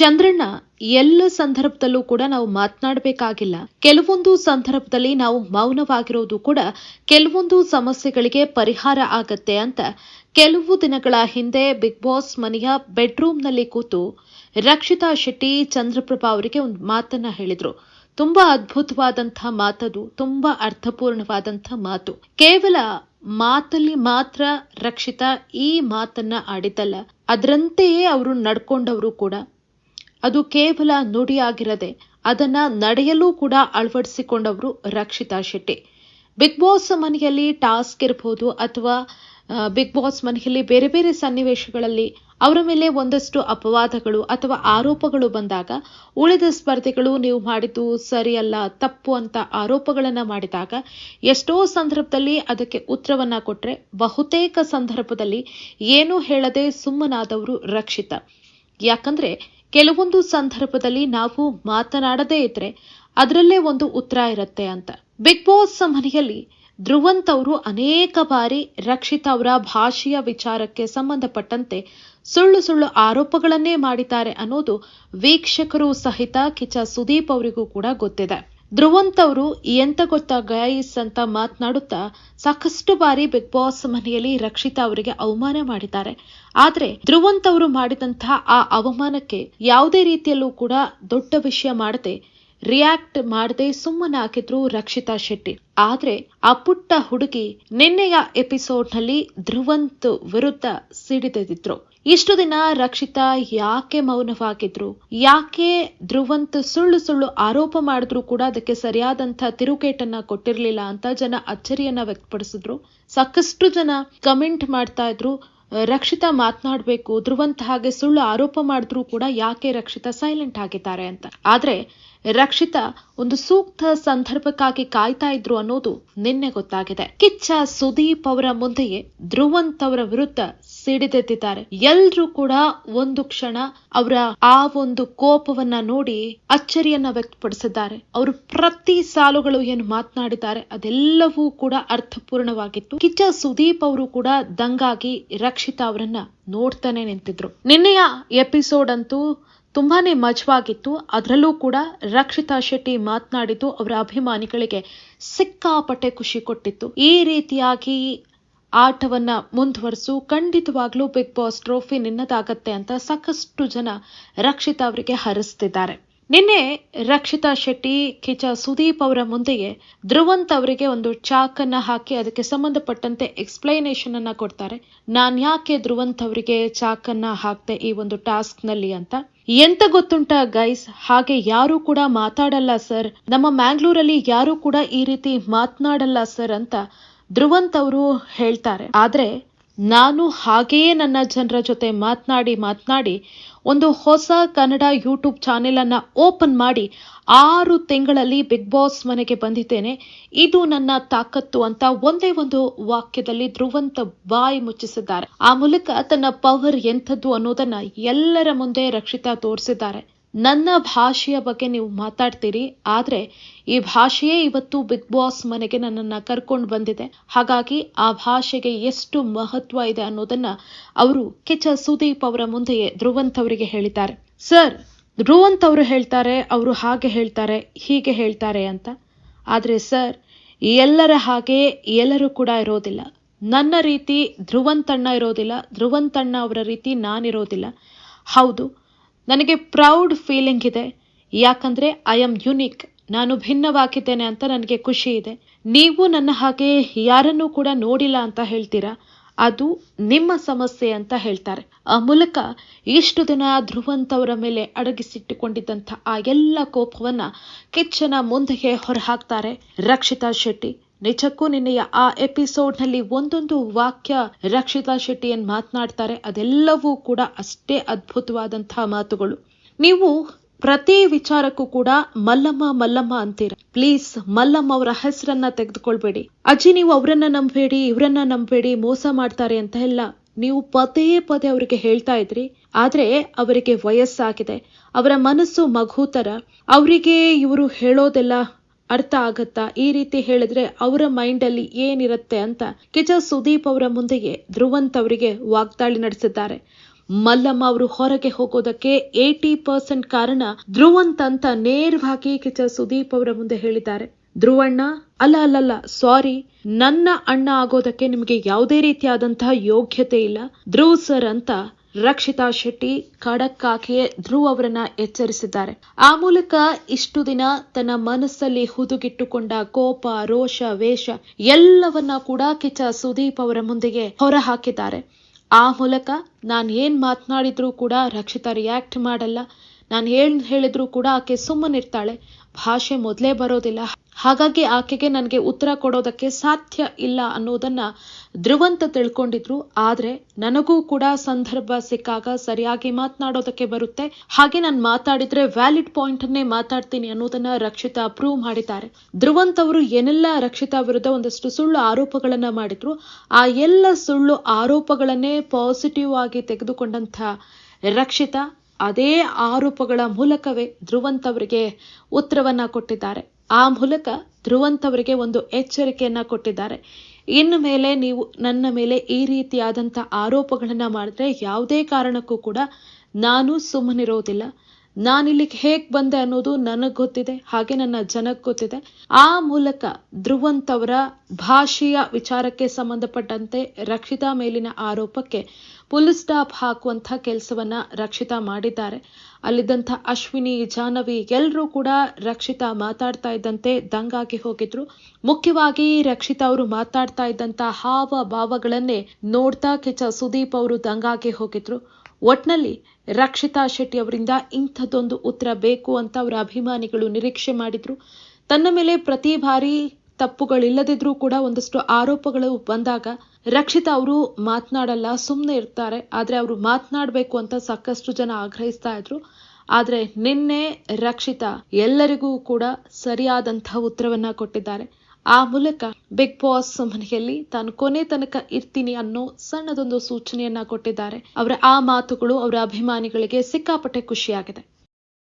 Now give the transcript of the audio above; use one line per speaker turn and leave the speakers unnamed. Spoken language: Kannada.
ಚಂದ್ರಣ್ಣ ಎಲ್ಲ ಸಂದರ್ಭದಲ್ಲೂ ಕೂಡ ನಾವು ಮಾತನಾಡಬೇಕಾಗಿಲ್ಲ. ಕೆಲವೊಂದು ಸಂದರ್ಭದಲ್ಲಿ ನಾವು ಮೌನವಾಗಿರೋದು ಕೂಡ ಕೆಲವೊಂದು ಸಮಸ್ಯೆಗಳಿಗೆ ಪರಿಹಾರ ಆಗತ್ತೆ ಅಂತ ಕೆಲವು ದಿನಗಳ ಹಿಂದೆ ಬಿಗ್ ಬಾಸ್ ಮನೆಯ ಬೆಡ್ರೂಮ್ನಲ್ಲಿ ಕೂತು ರಕ್ಷಿತಾ ಶೆಟ್ಟಿ ಚಂದ್ರಪ್ರಭಾ ಅವರಿಗೆ ಒಂದು ಮಾತನ್ನ ಹೇಳಿದ್ರು. ತುಂಬಾ ಅದ್ಭುತವಾದಂತಹ ಮಾತದು, ತುಂಬಾ ಅರ್ಥಪೂರ್ಣವಾದಂತಹ ಮಾತು. ಕೇವಲ ಮಾತಲ್ಲಿ ಮಾತ್ರ ರಕ್ಷಿತಾ ಈ ಮಾತನ್ನ ಆಡಿದ್ದಲ್ಲ, ಅದರಂತೆಯೇ ಅವರು ನಡ್ಕೊಂಡವರು ಕೂಡ. ಅದು ಕೇವಲ ನುಡಿಯಾಗಿರದೆ ಅದನ್ನ ನಡೆಯಲು ಕೂಡ ಅಳವಡಿಸಿಕೊಂಡವರು ರಕ್ಷಿತಾ ಶೆಟ್ಟಿ. ಬಿಗ್ ಬಾಸ್ ಮನೆಯಲ್ಲಿ ಟಾಸ್ಕ್ ಇರಬಹುದು ಅಥವಾ ಬಿಗ್ ಬಾಸ್ ಮನೆಯಲ್ಲಿ ಬೇರೆ ಬೇರೆ ಸನ್ನಿವೇಶಗಳಲ್ಲಿ ಅವರ ಮೇಲೆ ಒಂದಷ್ಟು ಅಪವಾದಗಳು ಅಥವಾ ಆರೋಪಗಳು ಬಂದಾಗ, ಉಳಿದ ಸ್ಪರ್ಧಿಗಳು ನೀವು ಮಾಡಿದ್ದು ಸರಿಯಲ್ಲ, ತಪ್ಪು ಅಂತ ಆರೋಪಗಳನ್ನು ಮಾಡಿದಾಗ, ಎಷ್ಟೋ ಸಂದರ್ಭದಲ್ಲಿ ಅದಕ್ಕೆ ಉತ್ತರವನ್ನು ಕೊಟ್ಟರೆ ಬಹುತೇಕ ಸಂದರ್ಭದಲ್ಲಿ ಏನೂ ಹೇಳದೆ ಸುಮ್ಮನಾದವರು ರಕ್ಷಿತ. ಯಾಕಂದ್ರೆ ಕೆಲವೊಂದು ಸಂದರ್ಭದಲ್ಲಿ ನಾವು ಮಾತನಾಡದೇ ಇದ್ರೆ ಅದರಲ್ಲೇ ಒಂದು ಉತ್ತರ ಇರುತ್ತೆ ಅಂತ. ಬಿಗ್ ಬಾಸ್ ಮನೆಯಲ್ಲಿ ಧ್ರುವಂತ್ ಅವರು ಅನೇಕ ಬಾರಿ ರಕ್ಷಿತಾ ಅವರ ಭಾಷೆಯ ವಿಚಾರಕ್ಕೆ ಸಂಬಂಧಪಟ್ಟಂತೆ ಸುಳ್ಳು ಸುಳ್ಳು ಆರೋಪಗಳನ್ನೇ ಮಾಡಿದ್ದಾರೆ ಅನ್ನೋದು ವೀಕ್ಷಕರು ಸಹಿತ ಕಿಚ ಸುದೀಪ್ ಅವರಿಗೂ ಕೂಡ ಗೊತ್ತಿದೆ. ಧ್ರುವಂತ್ ಅವರು ಎಂತ ಗೊತ್ತಾ ಗೈಸ್ ಅಂತ ಮಾತನಾಡುತ್ತಾ, ಸಾಕಷ್ಟು ಬಾರಿ ಬಿಗ್ ಬಾಸ್ ಮನೆಯಲ್ಲಿ ರಕ್ಷಿತಾ ಅವರಿಗೆ ಅವಮಾನ ಮಾಡಿದ್ದಾರೆ. ಆದ್ರೆ ಧ್ರುವಂತ್ ಅವರು ಮಾಡಿದಂತಹ ಆ ಅವಮಾನಕ್ಕೆ ಯಾವುದೇ ರೀತಿಯಲ್ಲೂ ಕೂಡ ದೊಡ್ಡ ವಿಷಯ ಮಾಡದೆ, ರಿಯಾಕ್ಟ್ ಮಾಡದೆ ಸುಮ್ಮನೆ ಹಾಕಿದ್ರು ರಕ್ಷಿತಾ ಶೆಟ್ಟಿ. ಆದ್ರೆ ಆ ಪುಟ್ಟ ಹುಡುಗಿ ನಿನ್ನೆಯ ಎಪಿಸೋಡ್ನಲ್ಲಿ ಧ್ರುವಂತ್ ವಿರುದ್ಧ ಸಿಡಿದೆದಿದ್ರು. ಇಷ್ಟು ದಿನ ರಕ್ಷಿತಾ ಯಾಕೆ ಮೌನವಾಗಿದ್ರು? ಯಾಕೆ ಧ್ರುವಂತ ಸುಳ್ಳು ಸುಳ್ಳು ಆರೋಪ ಮಾಡಿದ್ರು ಕೂಡ ಅದಕ್ಕೆ ಸರಿಯಾದಂತ ತಿರುಗೇಟನ್ನ ಕೊಟ್ಟಿರ್ಲಿಲ್ಲ ಅಂತ ಜನ ಅಚ್ಚರಿಯನ್ನ ವ್ಯಕ್ತಪಡಿಸಿದ್ರು. ಸಾಕಷ್ಟು ಜನ ಕಮೆಂಟ್ ಮಾಡ್ತಾ ಇದ್ರು, ರಕ್ಷಿತಾ ಮಾತನಾಡಬೇಕು, ಧ್ರುವಂತ ಹಾಗೆ ಸುಳ್ಳು ಆರೋಪ ಮಾಡಿದ್ರು ಕೂಡ ಯಾಕೆ ರಕ್ಷಿತಾ ಸೈಲೆಂಟ್ ಆಗಿದ್ದಾರೆ ಅಂತ. ಆದ್ರೆ ರಕ್ಷಿತಾ ಒಂದು ಸೂಕ್ತ ಸಂದರ್ಭಕ್ಕಾಗಿ ಕಾಯ್ತಾ ಇದ್ರು ಅನ್ನೋದು ನಿನ್ನೆ ಗೊತ್ತಾಗಿದೆ. ಕಿಚ್ಚ ಸುದೀಪ್ ಅವರ ಮುಂದೆಯೇ ಧ್ರುವಂತ್ ಅವರ ವಿರುದ್ಧ ಸಿಡಿದೆದ್ದಿದ್ದಾರೆ ಎಲ್ರೂ ಕೂಡ ಒಂದು ಕ್ಷಣ ಅವರ ಆ ಒಂದು ಕೋಪವನ್ನ ನೋಡಿ ಅಚ್ಚರಿಯನ್ನ ವ್ಯಕ್ತಪಡಿಸಿದ್ದಾರೆ. ಅವರು ಪ್ರತಿ ಸಾಲುಗಳು ಏನು ಮಾತನಾಡಿದ್ದಾರೆ ಅದೆಲ್ಲವೂ ಕೂಡ ಅರ್ಥಪೂರ್ಣವಾಗಿತ್ತು. ಕಿಚ್ಚ ಸುದೀಪ್ ಅವರು ಕೂಡ ದಂಗಾಗಿ ರಕ್ಷಿತಾ ಅವರನ್ನ ನೋಡ್ತಾನೆ ನಿಂತಿದ್ರು. ನಿನ್ನೆಯ ಎಪಿಸೋಡ್ ಅಂತೂ ತುಂಬಾನೇ ಮಜವಾಗಿತ್ತು. ಅದರಲ್ಲೂ ಕೂಡ ರಕ್ಷಿತಾ ಶೆಟ್ಟಿ ಮಾತನಾಡಿದ್ದು ಅವರ ಅಭಿಮಾನಿಗಳಿಗೆ ಸಿಕ್ಕಾಪಟ್ಟೆ ಖುಷಿ ಕೊಟ್ಟಿತ್ತು. ಈ ರೀತಿಯಾಗಿ ಆಟವನ್ನ ಮುಂದುವರಿಸು, ಖಂಡಿತವಾಗ್ಲೂ ಬಿಗ್ ಬಾಸ್ ಟ್ರೋಫಿ ನಿನ್ನದಾಗತ್ತೆ ಅಂತ ಸಾಕಷ್ಟು ಜನ ರಕ್ಷಿತಾ ಅವರಿಗೆ ಹರಿಸ್ತಿದ್ದಾರೆ. ನಿನ್ನೆ ರಕ್ಷಿತಾ ಶೆಟ್ಟಿ, ಕಿಚ ಸುದೀಪ್ ಅವರ ಮುಂದೆಯೇ ಧ್ರುವಂತ್ ಅವರಿಗೆ ಒಂದು ಚಾಕನ್ನ ಹಾಕಿ ಅದಕ್ಕೆ ಸಂಬಂಧಪಟ್ಟಂತೆ ಎಕ್ಸ್ಪ್ಲನೇಷನ್ ಅನ್ನ ಕೊಡ್ತಾರೆ. ನಾನ್ ಯಾಕೆ ಧ್ರುವಂತ್ ಅವರಿಗೆ ಚಾಕನ್ನ ಹಾಕ್ತೆ ಈ ಒಂದು ಟಾಸ್ಕ್ನಲ್ಲಿ ಅಂತ. ಎಂತ ಗೊತ್ತುಂಟ ಗೈಸ್ ಹಾಗೆ ಯಾರು ಕೂಡ ಮಾತಾಡಲ್ಲ ಸರ್ ನಮ್ಮ ಮ್ಯಾಂಗ್ಳೂರಲ್ಲಿ ಯಾರು ಕೂಡ ಈ ರೀತಿ ಮಾತನಾಡಲ್ಲ ಸರ್ ಅಂತ ಧ್ರುವಂತ್ ಅವರು ಹೇಳ್ತಾರೆ. ಆದ್ರೆ ನಾನು ಹಾಗೆಯೇ ನನ್ನ ಜನರ ಜೊತೆ ಮಾತನಾಡಿ ಮಾತನಾಡಿ ಒಂದು ಹೊಸ ಕನ್ನಡ ಯೂಟ್ಯೂಬ್ ಚಾನೆಲ್ ಅನ್ನ ಓಪನ್ ಮಾಡಿ ಆರು ತಿಂಗಳಲ್ಲಿ ಬಿಗ್ ಬಾಸ್ ಮನೆಗೆ ಬಂದಿದ್ದೇನೆ. ಇದು ನನ್ನ ತಾಕತ್ತು ಅಂತ ಒಂದೇ ಒಂದು ವಾಕ್ಯದಲ್ಲಿ ಧ್ರುವಂತ ಬಾಯಿ ಮುಚ್ಚಿಸಿದ್ದಾರೆ. ಆ ಮೂಲಕ ತನ್ನ ಪವರ್ ಎಂಥದ್ದು ಅನ್ನೋದನ್ನ ಎಲ್ಲರ ಮುಂದೆ ರಕ್ಷಿತಾ ತೋರಿಸಿದ್ದಾರೆ. ನನ್ನ ಭಾಷೆಯ ಬಗ್ಗೆ ನೀವು ಮಾತಾಡ್ತೀರಿ, ಆದರೆ ಈ ಭಾಷೆಯೇ ಇವತ್ತು ಬಿಗ್ ಬಾಸ್ ಮನೆಗೆ ನನ್ನನ್ನ ಕರ್ಕೊಂಡು ಬಂದಿದೆ. ಹಾಗಾಗಿ ಆ ಭಾಷೆಗೆ ಎಷ್ಟು ಮಹತ್ವ ಇದೆ ಅನ್ನೋದನ್ನ ಅವರು ಕಿಚ್ಚ ಸುದೀಪ್ ಅವರ ಮುಂದೆಯೇ ಧ್ರುವಂತ್ ಅವರಿಗೆ ಹೇಳಿದ್ದಾರೆ. ಸರ್, ಧ್ರುವಂತ್ ಅವರು ಹೇಳ್ತಾರೆ, ಅವರು ಹಾಗೆ ಹೇಳ್ತಾರೆ, ಹೀಗೆ ಹೇಳ್ತಾರೆ ಅಂತ. ಆದರೆ ಸರ್, ಎಲ್ಲರ ಹಾಗೆ ಎಲ್ಲರೂ ಕೂಡ ಇರೋದಿಲ್ಲ. ನನ್ನ ರೀತಿ ಧ್ರುವಂತಣ್ಣ ಇರೋದಿಲ್ಲ ಧ್ರುವಂತಣ್ಣ ಅವರ ರೀತಿ ನಾನಿರೋದಿಲ್ಲ. ಹೌದು ನನಗೆ ಪ್ರೌಡ್ ಫೀಲಿಂಗ್ ಇದೆ. ಯಾಕಂದರೆ ಐ ಆಮ್ ಯುನೀಕ್. ನಾನು ಭಿನ್ನವಾಗಿದ್ದೇನೆ ಅಂತ ನನಗೆ ಖುಷಿ ಇದೆ. ನೀವು ನನ್ನ ಹಾಗೆ ಯಾರನ್ನೂ ಕೂಡ ನೋಡಿಲ್ಲ ಅಂತ ಹೇಳ್ತೀರಾ? ಅದು ನಿಮ್ಮ ಸಮಸ್ಯೆ ಅಂತ ಹೇಳ್ತಾರೆ. ಆ ಮೂಲಕ ಇಷ್ಟು ದಿನ ಧ್ರುವಂತವರ ಮೇಲೆ ಅಡಗಿಸಿಟ್ಟುಕೊಂಡಿದ್ದಂಥ ಆ ಎಲ್ಲ ಕೋಪವನ್ನ ಕಿಚ್ಚನ ಮುಂದೆಗೆ ಹೊರಹಾಕ್ತಾರೆ ರಕ್ಷಿತಾ ಶೆಟ್ಟಿ. ನಿಜಕ್ಕೂ ನಿನ್ನೆಯ ಆ ಎಪಿಸೋಡ್ನಲ್ಲಿ ಒಂದೊಂದು ವಾಕ್ಯ ರಕ್ಷಿತಾ ಶೆಟ್ಟಿ ಏನ್ ಮಾತನಾಡ್ತಾರೆ, ಅದೆಲ್ಲವೂ ಕೂಡ ಅಷ್ಟೇ ಅದ್ಭುತವಾದಂತಹ ಮಾತುಗಳು. ನೀವು ಪ್ರತಿ ವಿಚಾರಕ್ಕೂ ಕೂಡ ಮಲ್ಲಮ್ಮ ಮಲ್ಲಮ್ಮ ಅಂತೀರ. ಪ್ಲೀಸ್, ಮಲ್ಲಮ್ಮ ಅವರ ಹೆಸರನ್ನ ತೆಗೆದುಕೊಳ್ಬೇಡಿ. ಅಜ್ಜಿ, ನೀವು ಅವರನ್ನ ನಂಬೇಡಿ ಇವರನ್ನ ನಂಬೇಡಿ ಮೋಸ ಮಾಡ್ತಾರೆ ಅಂತ ಎಲ್ಲ ನೀವು ಪದೇ ಪದೇ ಅವರಿಗೆ ಹೇಳ್ತಾ ಇದ್ರಿ. ಆದ್ರೆ ಅವರಿಗೆ ವಯಸ್ಸಾಗಿದೆ. ಅವರ ಮನಸ್ಸು ಮಗು ತರ ಅವರಿಗೆ ಇವರು ಹೇಳೋದೆಲ್ಲ ಅರ್ಥ ಆಗತ್ತಾ? ಈ ರೀತಿ ಹೇಳಿದ್ರೆ ಅವರ ಮೈಂಡ್ ಅಲ್ಲಿ ಏನಿರುತ್ತೆ ಅಂತ ಕಿಚ ಸುದೀಪ್ ಅವರ ಮುಂದೆಯೇ ಧ್ರುವಂತ್ ಅವರಿಗೆ ವಾಗ್ದಾಳಿ ನಡೆಸಿದ್ದಾರೆ. ಮಲ್ಲಮ್ಮ ಅವರು ಹೊರಗೆ ಹೋಗೋದಕ್ಕೆ ಏಟಿ ಪರ್ಸೆಂಟ್ ಕಾರಣ ಧ್ರುವಂತ್ ಅಂತ ನೇರವಾಗಿ ಕೆಚ ಸುದೀಪ್ ಅವರ ಮುಂದೆ ಹೇಳಿದ್ದಾರೆ. ಧ್ರುವಣ್ಣ, ಅಲ್ಲ ಅಲ್ಲಲ್ಲ ಸಾರಿ, ನನ್ನ ಅಣ್ಣ ಆಗೋದಕ್ಕೆ ನಿಮಗೆ ಯಾವುದೇ ರೀತಿಯಾದಂತಹ ಯೋಗ್ಯತೆ ಇಲ್ಲ. ಧ್ರುವ್ ಸರ್ ಅಂತ ರಕ್ಷಿತಾ ಶೆಟ್ಟಿ, ಖಡಕ್ ಆಕೆಯೇ ಧ್ರುವ್ ಅವರನ್ನ ಎಚ್ಚರಿಸಿದ್ದಾರೆ. ಆ ಮೂಲಕ ಇಷ್ಟು ದಿನ ತನ್ನ ಮನಸ್ಸಲ್ಲಿ ಹುದುಗಿಟ್ಟುಕೊಂಡ ಕೋಪ, ರೋಷ, ವೇಷ ಎಲ್ಲವನ್ನ ಕೂಡ ಕಿಚ್ಚ ಸುದೀಪ್ ಅವರ ಮುಂದೆಗೆ ಹೊರ ಹಾಕಿದ್ದಾರೆ ಆ ಮೂಲಕ ನಾನು ಏನ್ ಮಾತನಾಡಿದ್ರೂ ಕೂಡ ರಕ್ಷಿತಾ ರಿಯಾಕ್ಟ್ ಮಾಡಲ್ಲ. ನಾನು ಹೇಳ್, ಹೇಳಿದ್ರು ಕೂಡ ಆಕೆ ಸುಮ್ಮನಿರ್ತಾಳೆ ಭಾಷೆ ಮೊದಲೇ ಬರೋದಿಲ್ಲ. ಹಾಗಾಗಿ ಆಕೆಗೆ ನನಗೆ ಉತ್ತರ ಕೊಡೋದಕ್ಕೆ ಸಾಧ್ಯ ಇಲ್ಲ ಅನ್ನೋದನ್ನ ಧ್ರುವಂತ ತಿಳ್ಕೊಂಡಿದ್ರು. ಆದ್ರೆ ನನಗೂ ಕೂಡ ಸಂದರ್ಭ ಸಿಕ್ಕಾಗ ಸರಿಯಾಗಿ ಮಾತನಾಡೋದಕ್ಕೆ ಬರುತ್ತೆ. ಹಾಗೆ ನಾನು ಮಾತಾಡಿದ್ರೆ ವ್ಯಾಲಿಡ್ ಪಾಯಿಂಟ್ ಅನ್ನೇ ಮಾತಾಡ್ತೀನಿ ಅನ್ನೋದನ್ನ ರಕ್ಷಿತಾ ಪ್ರೂವ್ ಮಾಡಿದ್ದಾರೆ. ಧ್ರುವಂತ್ ಅವರು ಏನೆಲ್ಲ ರಕ್ಷಿತಾ ವಿರುದ್ಧ ಒಂದಷ್ಟು ಸುಳ್ಳು ಆರೋಪಗಳನ್ನ ಮಾಡಿದ್ರು, ಆ ಎಲ್ಲ ಸುಳ್ಳು ಆರೋಪಗಳನ್ನೇ ಪಾಸಿಟಿವ್ ಆಗಿ ತೆಗೆದುಕೊಂಡಂತ ರಕ್ಷಿತಾ ಅದೇ ಆರೋಪಗಳ ಮೂಲಕವೇ ಧ್ರುವಂತವರಿಗೆ ಉತ್ತರವನ್ನ ಕೊಟ್ಟಿದ್ದಾರೆ. ಆ ಮೂಲಕ ಧ್ರುವಂತವರಿಗೆ ಒಂದು ಎಚ್ಚರಿಕೆಯನ್ನ ಕೊಟ್ಟಿದ್ದಾರೆ. ಇನ್ನು ಮೇಲೆ ನೀವು ನನ್ನ ಮೇಲೆ ಈ ರೀತಿಯಾದಂಥ ಆರೋಪಗಳನ್ನು ಮಾಡಿದ್ರೆ ಯಾವುದೇ ಕಾರಣಕ್ಕೂ ಕೂಡ ನಾನು ಸುಮ್ಮನಿರೋದಿಲ್ಲ. ನಾನಿಲ್ಲಿಗೆ ಹೇಗ್ ಬಂದೆ ಅನ್ನೋದು ನನಗ್ ಗೊತ್ತಿದೆ, ಹಾಗೆ ನನ್ನ ಜನಕ್ಕೆ ಗೊತ್ತಿದೆ. ಆ ಮೂಲಕ ಧ್ರುವಂತ್ ಅವರ ಭಾಷೆಯ ವಿಚಾರಕ್ಕೆ ಸಂಬಂಧಪಟ್ಟಂತೆ ರಕ್ಷಿತಾ ಮೇಲಿನ ಆರೋಪಕ್ಕೆ ಪೊಲೀಸ್ ಸ್ಟಾಪ್ ಹಾಕುವಂತ ಕೆಲಸವನ್ನ ರಕ್ಷಿತಾ ಮಾಡಿದ್ದಾರೆ. ಅಲ್ಲಿದ್ದಂಥ ಅಶ್ವಿನಿ, ಜಾಹ್ನವಿ ಎಲ್ಲರೂ ಕೂಡ ರಕ್ಷಿತಾ ಮಾತಾಡ್ತಾ ಇದ್ದಂತೆ ದಂಗಾಗಿ ಹೋಗಿದ್ರು. ಮುಖ್ಯವಾಗಿ ರಕ್ಷಿತಾ ಅವರು ಮಾತಾಡ್ತಾ ಇದ್ದಂತ ಹಾವ ಭಾವಗಳನ್ನೇ ನೋಡ್ತಾ ಕಿಚ್ಚ ಸುದೀಪ್ ಅವರು ದಂಗಾಗಿ ಹೋಗಿದ್ರು. ಒಟ್ನಲ್ಲಿ ರಕ್ಷಿತಾ ಶೆಟ್ಟಿ ಅವರಿಂದ ಇಂಥದ್ದೊಂದು ಉತ್ತರ ಬೇಕು ಅಂತ ಅವರ ಅಭಿಮಾನಿಗಳು ನಿರೀಕ್ಷೆ ಮಾಡಿದ್ರು. ತನ್ನ ಮೇಲೆ ಪ್ರತಿ ಬಾರಿ ತಪ್ಪುಗಳಿಲ್ಲದಿದ್ರೂ ಕೂಡ ಒಂದಷ್ಟು ಆರೋಪಗಳು ಬಂದಾಗ ರಕ್ಷಿತಾ ಅವರು ಮಾತನಾಡಲ್ಲ ಸುಮ್ಮನೆ ಇರ್ತಾರೆ. ಆದ್ರೆ ಅವರು ಮಾತನಾಡಬೇಕು ಅಂತ ಸಾಕಷ್ಟು ಜನ ಆಗ್ರಹಿಸ್ತಾ ಇದ್ರು. ಆದ್ರೆ ನಿನ್ನೆ ರಕ್ಷಿತಾ ಎಲ್ಲರಿಗೂ ಕೂಡ ಸರಿಯಾದಂತಹ ಉತ್ತರವನ್ನ ಕೊಟ್ಟಿದ್ದಾರೆ. ಆ ಮೂಲಕ ಬಿಗ್ ಬಾಸ್ ಮನೆಯಲ್ಲಿ ತಾನು ಕೊನೆ ತನಕ ಇರ್ತೀನಿ ಅನ್ನೋ ಸಣ್ಣದೊಂದು ಸೂಚನೆಯನ್ನ ಕೊಟ್ಟಿದ್ದಾರೆ. ಅವರ ಆ ಮಾತುಗಳು ಅವರ ಅಭಿಮಾನಿಗಳಿಗೆ ಸಿಕ್ಕಾಪಟ್ಟೆ ಖುಷಿಯಾಗಿದೆ.